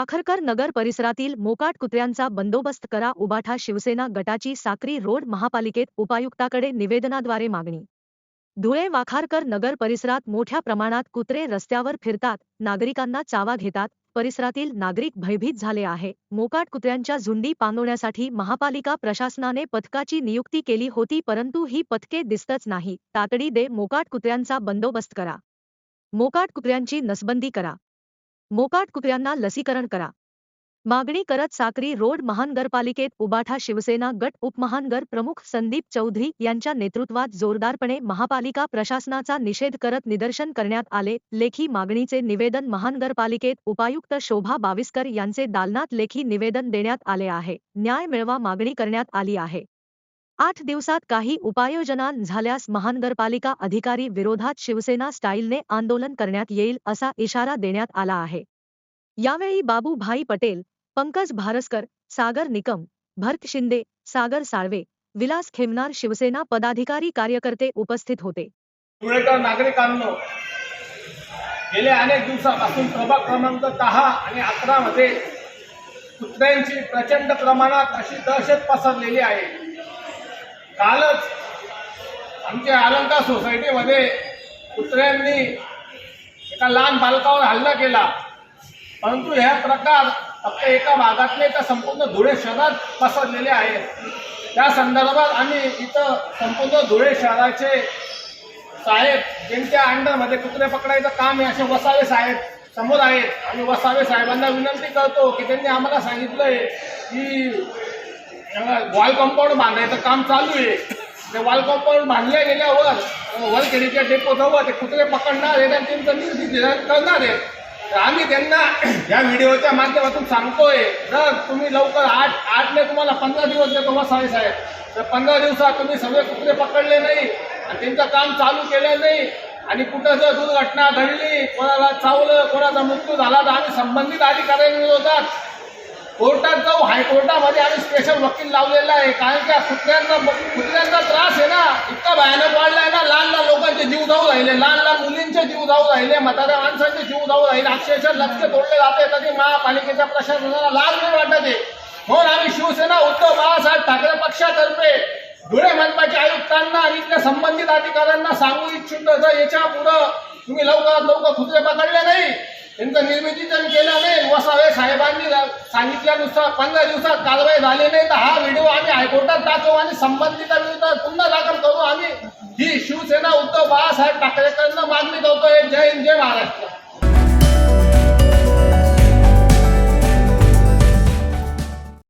वाखरकर नगर परिसरातील मोकाट कुत्र्यांचा बंदोबस्त करा उबाठा शिवसेना गटाची साक्री रोड महापालिकेत उपायुक्ताकडे निवेदनाद्वारे मागणी. धुळे वाखारकर नगर परिसरात मोठ्या प्रमाणात कुत्रे रस्त्यावर फिरतात नागरिकांना चावा घेतात परिसरातील नागरिक भयभीत झाले आहे. मोकाट कुत्र्यांच्या झुंडी पांगवण्यासाठी महापालिका प्रशासनाने पथकाची नियुक्ती केली होती परंतु ही पथके दिसतच नाही. तातडी दे मोकाट कुत्र्यांचा बंदोबस्त करा. मोकाट कुत्र्यांची नसबंदी करा. मोकाट कुत्र्यांना लसीकरण करा. मागणी करत साक्री रोड महानगरपालिकेत उबाठा शिवसेना गट उपमहानगर प्रमुख संदीप चौधरी यांच्या नेतृत्वात जोरदारपणे महापालिका प्रशासनाचा निषेध करत निदर्शन करण्यात आले. लेखी मागणीचे निवेदन महानगरपालिकेत उपायुक्त शोभा बाविस्कर यांचे दालनात लेखी निवेदन देण्यात आले आहे. न्याय मिळवा मागणी करण्यात आली आहे. आठ दिवसात काही उपाययोजना झाल्यास महानगरपालिका अधिकारी विरोधात शिवसेना स्टाईलने आंदोलन करण्यात येईल असा इशारा देण्यात आला आहे. यावेळी बाबूभाई पटेल पंकज भारसकर सागर निकम भरत शिंदे सागर साळवे विलास खेमनार शिवसेना पदाधिकारी कार्यकर्ते उपस्थित होते. धुळेकर नागरिकांनो गेल्या अनेक दिवसापासून प्रभाग क्रमांक दहा आणि अकरा मध्ये कुत्र्यांची प्रचंड प्रमाणात अशी दहशत पसरलेली आहे. कालच आमच्या अलंका सोसायटीमध्ये कुत्र्यांनी एका लहान बालकावर हल्ला केला. परंतु ह्या प्रकार फक्त एका भागातले तर संपूर्ण धुळे शहरात पसरलेले आहेत. त्या संदर्भात आम्ही इथं संपूर्ण धुळे शहराचे साहेब ज्यांच्या अंडरमध्ये कुत्रे पकडायचं काम आहे असे वसावे साहेब समोर आहेत. आणि वसावे साहेबांना विनंती करतो की त्यांनी आम्हाला सांगितलंय की वॉल कंपाऊंड बांधायचं काम चालू आहे. ते वॉल कंपाऊंड बांधल्या गेल्यावर वरखेडीच्या डेपोजवळ ते कुत्रे पकडणार आहे आणि त्यांचं निर्देशन करणार आहे तर आम्ही त्यांना या व्हिडिओच्या माध्यमातून सांगतोय जर तुम्ही लवकर आठ आठने तुम्हाला पंधरा दिवस देतो वसावे साहेब. तर पंधरा दिवसात तुम्ही सगळे कुत्रे पकडले नाही आणि त्यांचं काम चालू केलं नाही आणि कुठं जर दुर्घटना घडली. कोणाला चावलं कोणाचा मृत्यू झाला तर आम्ही संबंधित अधिकाऱ्यांनी होतात कोर्टात जाऊ. हायकोर्टामध्ये आम्ही स्पेशल वकील लावलेला आहे. कारण त्या कुत्र्यांचा कुत्र्यांचा त्रास आहे ना इतका भयानक वाढला आहे ना लहान लहान लोकांचे जीव जाऊ राहिले लहान लहान मुलींचे जीव जाऊ राहिले म्हाताऱ्या माणसांचे जीव जाऊ राहिले. अक्षरशः लक्ष तोडले जाते. तरी महापालिकेच्या प्रशासनाला लाज नाही वाटत आहे. म्हणून आम्ही शिवसेना उद्धव बाळासाहेब ठाकरे पक्षातर्फे धुळे मनपाच्या आयुक्तांना आणि इथल्या संबंधित अधिकाऱ्यांना सांगू इच्छितो. जर याच्या पुढं तुम्ही लवकरात लवकर कुत्रे पकडले नाही त्यांचं निर्मितीकरण केलं नाही व सांगितल्यानुसार पंधरा दिवसात कारवाई झाली नाही तर हा व्हिडिओ आम्ही हायकोर्टात दाखवू आणि संबंधित विरुद्ध पुन्हा दाखल करू. आम्ही ही शिवसेना उद्धव बाळासाहेब ठाकरेंकडनं मागणी करतोय. जय हिंद जय महाराष्ट्र.